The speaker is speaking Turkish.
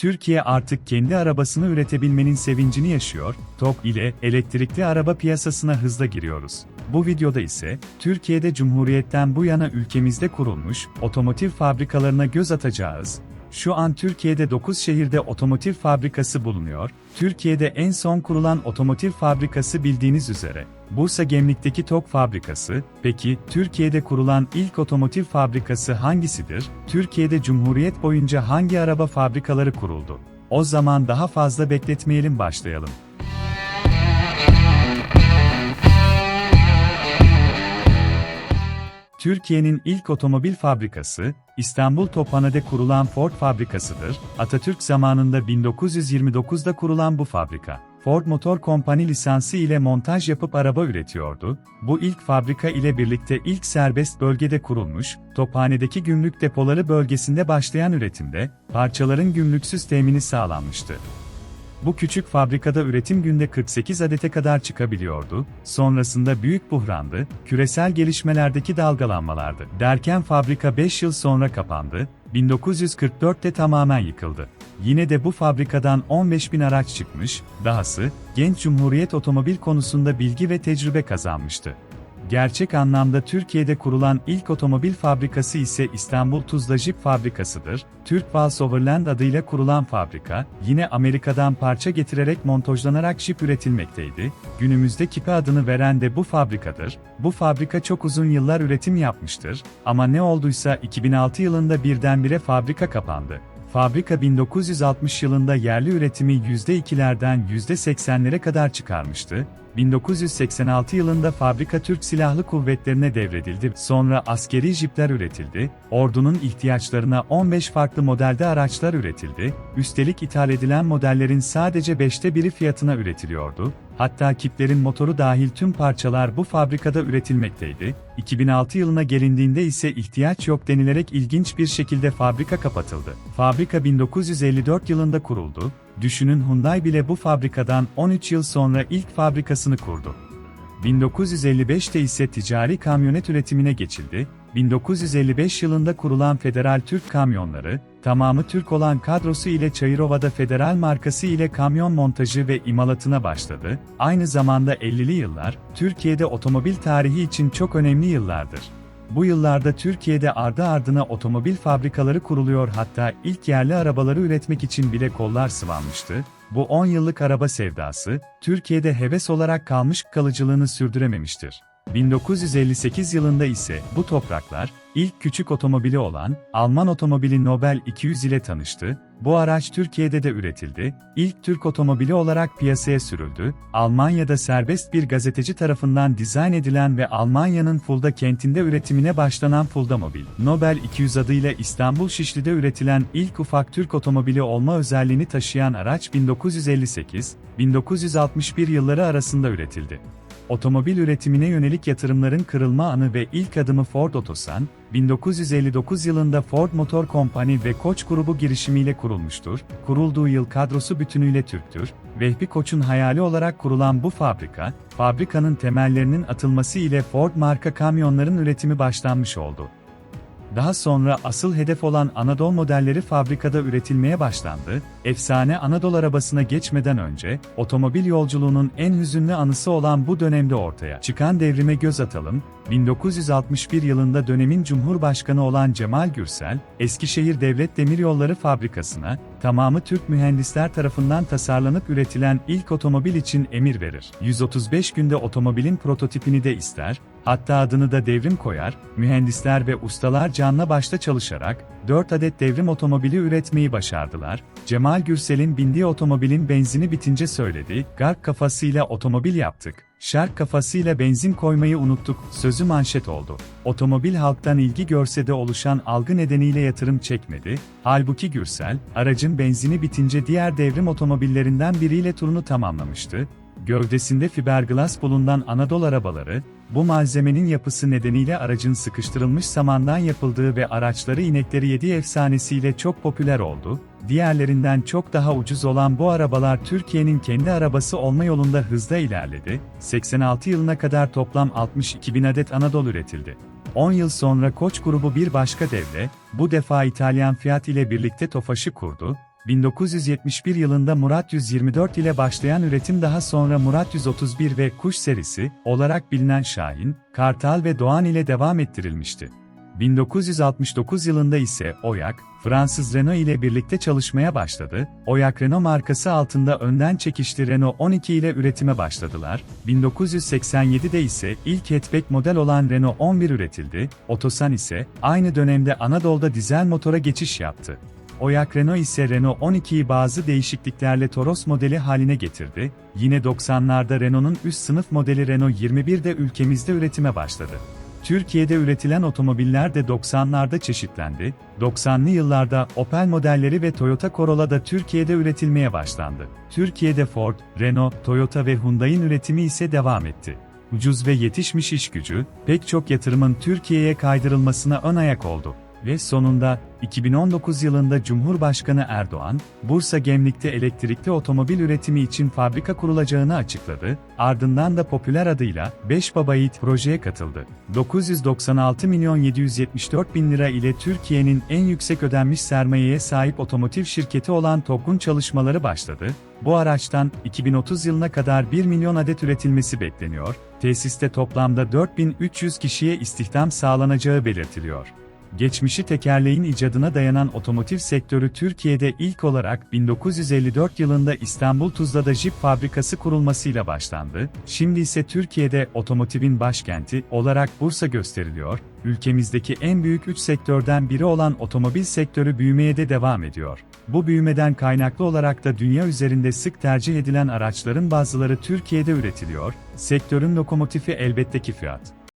Türkiye artık kendi arabasını üretebilmenin sevincini yaşıyor, TOG ile elektrikli araba piyasasına hızla giriyoruz. Bu videoda ise, Türkiye'de Cumhuriyet'ten bu yana ülkemizde kurulmuş, otomotiv fabrikalarına göz atacağız. Şu an Türkiye'de 9 şehirde otomotiv fabrikası bulunuyor. Türkiye'de en son kurulan otomotiv fabrikası bildiğiniz üzere. Bursa Gemlik'teki TOG fabrikası, peki Türkiye'de kurulan ilk otomotiv fabrikası hangisidir? Türkiye'de Cumhuriyet boyunca hangi araba fabrikaları kuruldu? O zaman daha fazla bekletmeyelim başlayalım. Türkiye'nin ilk otomobil fabrikası, İstanbul Tophane'de kurulan Ford fabrikasıdır. Atatürk zamanında 1929'da kurulan bu fabrika, Ford Motor Company lisansı ile montaj yapıp araba üretiyordu. Bu ilk fabrika ile birlikte ilk serbest bölgede kurulmuş, Tophane'deki gümrük depoları bölgesinde başlayan üretimde, parçaların gümrüksüz temini sağlanmıştı. Bu küçük fabrikada üretim günde 48 adete kadar çıkabiliyordu, sonrasında büyük buhrandı, küresel gelişmelerdeki dalgalanmalardı. Derken fabrika 5 yıl sonra kapandı, 1944'te tamamen yıkıldı. Yine de bu fabrikadan 15 bin araç çıkmış, dahası, genç Cumhuriyet otomobil konusunda bilgi ve tecrübe kazanmıştı. Gerçek anlamda Türkiye'de kurulan ilk otomobil fabrikası ise İstanbul Tuzla Jeep fabrikasıdır. Türk Vals Overland adıyla kurulan fabrika, yine Amerika'dan parça getirerek montajlanarak Jeep üretilmekteydi. Günümüzde Kipe adını veren de bu fabrikadır. Bu fabrika çok uzun yıllar üretim yapmıştır. Ama ne olduysa 2006 yılında birdenbire fabrika kapandı. Fabrika 1960 yılında yerli üretimi %2'lerden %80'lere kadar çıkarmıştı. 1986 yılında fabrika Türk Silahlı Kuvvetlerine devredildi. Sonra askeri jipler üretildi. Ordunun ihtiyaçlarına 15 farklı modelde araçlar üretildi. Üstelik ithal edilen modellerin sadece 5'te biri fiyatına üretiliyordu. Hatta kiplerin motoru dahil tüm parçalar bu fabrikada üretilmekteydi. 2006 yılına gelindiğinde ise ihtiyaç yok denilerek ilginç bir şekilde fabrika kapatıldı. Fabrika 1954 yılında kuruldu. Düşünün Hyundai bile bu fabrikadan 13 yıl sonra ilk fabrikasını kurdu. 1955'te ise ticari kamyonet üretimine geçildi. 1955 yılında kurulan Federal Türk Kamyonları, tamamı Türk olan kadrosu ile Çayırova'da Federal markası ile kamyon montajı ve imalatına başladı. Aynı zamanda 50'li yıllar, Türkiye'de otomobil tarihi için çok önemli yıllardır. Bu yıllarda Türkiye'de ardı ardına otomobil fabrikaları kuruluyor hatta ilk yerli arabaları üretmek için bile kollar sıvanmıştı. Bu 10 yıllık araba sevdası, Türkiye'de heves olarak kalmış kalıcılığını sürdürememiştir. 1958 yılında ise bu topraklar, ilk küçük otomobili olan Alman otomobili Nobel 200 ile tanıştı. Bu araç Türkiye'de de üretildi. İlk Türk otomobili olarak piyasaya sürüldü. Almanya'da serbest bir gazeteci tarafından dizayn edilen ve Almanya'nın Fulda kentinde üretimine başlanan Fulda Mobil. Nobel 200 adıyla İstanbul Şişli'de üretilen ilk ufak Türk otomobili olma özelliğini taşıyan araç 1958-1961 yılları arasında üretildi. Otomobil üretimine yönelik yatırımların kırılma anı ve ilk adımı Ford Otosan, 1959 yılında Ford Motor Company ve Koç grubu girişimiyle kurulmuştur. Kurulduğu yıl kadrosu bütünüyle Türktür. Vehbi Koç'un hayali olarak kurulan bu fabrika, fabrikanın temellerinin atılması ile Ford marka kamyonların üretimi başlanmış oldu. Daha sonra asıl hedef olan Anadolu modelleri fabrikada üretilmeye başlandı. Efsane Anadolu arabasına geçmeden önce, otomobil yolculuğunun en hüzünlü anısı olan bu dönemde ortaya çıkan devrime göz atalım. 1961 yılında dönemin Cumhurbaşkanı olan Cemal Gürsel, Eskişehir Devlet Demiryolları Fabrikası'na, tamamı Türk mühendisler tarafından tasarlanıp üretilen ilk otomobil için emir verir. 135 günde otomobilin prototipini de ister, hatta adını da devrim koyar, mühendisler ve ustalar canla başta çalışarak, 4 adet devrim otomobili üretmeyi başardılar. Cemal Gürsel'in bindiği otomobilin benzini bitince söyledi, garp kafasıyla otomobil yaptık. Şark kafasıyla benzin koymayı unuttuk, sözü manşet oldu. Otomobil halktan ilgi görse de oluşan algı nedeniyle yatırım çekmedi. Halbuki Gürsel, aracın benzini bitince diğer devrim otomobillerinden biriyle turunu tamamlamıştı. Gövdesinde fiberglass bulunan Anadolu arabaları, bu malzemenin yapısı nedeniyle aracın sıkıştırılmış samandan yapıldığı ve araçları inekleri yediği efsanesiyle çok popüler oldu. Diğerlerinden çok daha ucuz olan bu arabalar Türkiye'nin kendi arabası olma yolunda hızla ilerledi. 86 yılına kadar toplam 62 bin adet Anadolu üretildi. 10 yıl sonra Koç grubu bir başka devle, bu defa İtalyan Fiat ile birlikte Tofaş'ı kurdu. 1971 yılında Murat 124 ile başlayan üretim daha sonra Murat 131 ve Kuş serisi olarak bilinen Şahin, Kartal ve Doğan ile devam ettirilmişti. 1969 yılında ise Oyak, Fransız Renault ile birlikte çalışmaya başladı. Oyak Renault markası altında önden çekişli Renault 12 ile üretime başladılar. 1987'de ise ilk hatchback model olan Renault 11 üretildi. Otosan ise aynı dönemde Anadolu'da dizel motora geçiş yaptı. Oyak Renault ise Renault 12'yi bazı değişikliklerle Toros modeli haline getirdi. Yine 90'larda Renault'un üst sınıf modeli Renault 21 de ülkemizde üretime başladı. Türkiye'de üretilen otomobiller de 90'larda çeşitlendi. 90'lı yıllarda Opel modelleri ve Toyota Corolla da Türkiye'de üretilmeye başlandı. Türkiye'de Ford, Renault, Toyota ve Hyundai'nin üretimi ise devam etti. Ucuz ve yetişmiş iş gücü, pek çok yatırımın Türkiye'ye kaydırılmasına ön ayak oldu. Ve sonunda, 2019 yılında Cumhurbaşkanı Erdoğan, Bursa Gemlik'te elektrikli otomobil üretimi için fabrika kurulacağını açıkladı, ardından da popüler adıyla 5 Baba projeye katıldı. 996 milyon 774 bin lira ile Türkiye'nin en yüksek ödenmiş sermayeye sahip otomotiv şirketi olan TOG'un çalışmaları başladı. Bu araçtan 2030 yılına kadar 1 milyon adet üretilmesi bekleniyor. Tesiste toplamda 4300 kişiye istihdam sağlanacağı belirtiliyor. Geçmişi tekerleğin icadına dayanan otomotiv sektörü Türkiye'de ilk olarak 1954 yılında İstanbul Tuzla'da jip fabrikası kurulmasıyla başlandı. Şimdi ise Türkiye'de otomotivin başkenti olarak Bursa gösteriliyor. Ülkemizdeki en büyük 3 sektörden biri olan otomobil sektörü büyümeye de devam ediyor. Bu büyümeden kaynaklı olarak da dünya üzerinde sık tercih edilen araçların bazıları Türkiye'de üretiliyor. Sektörün lokomotifi elbette ki Fiat.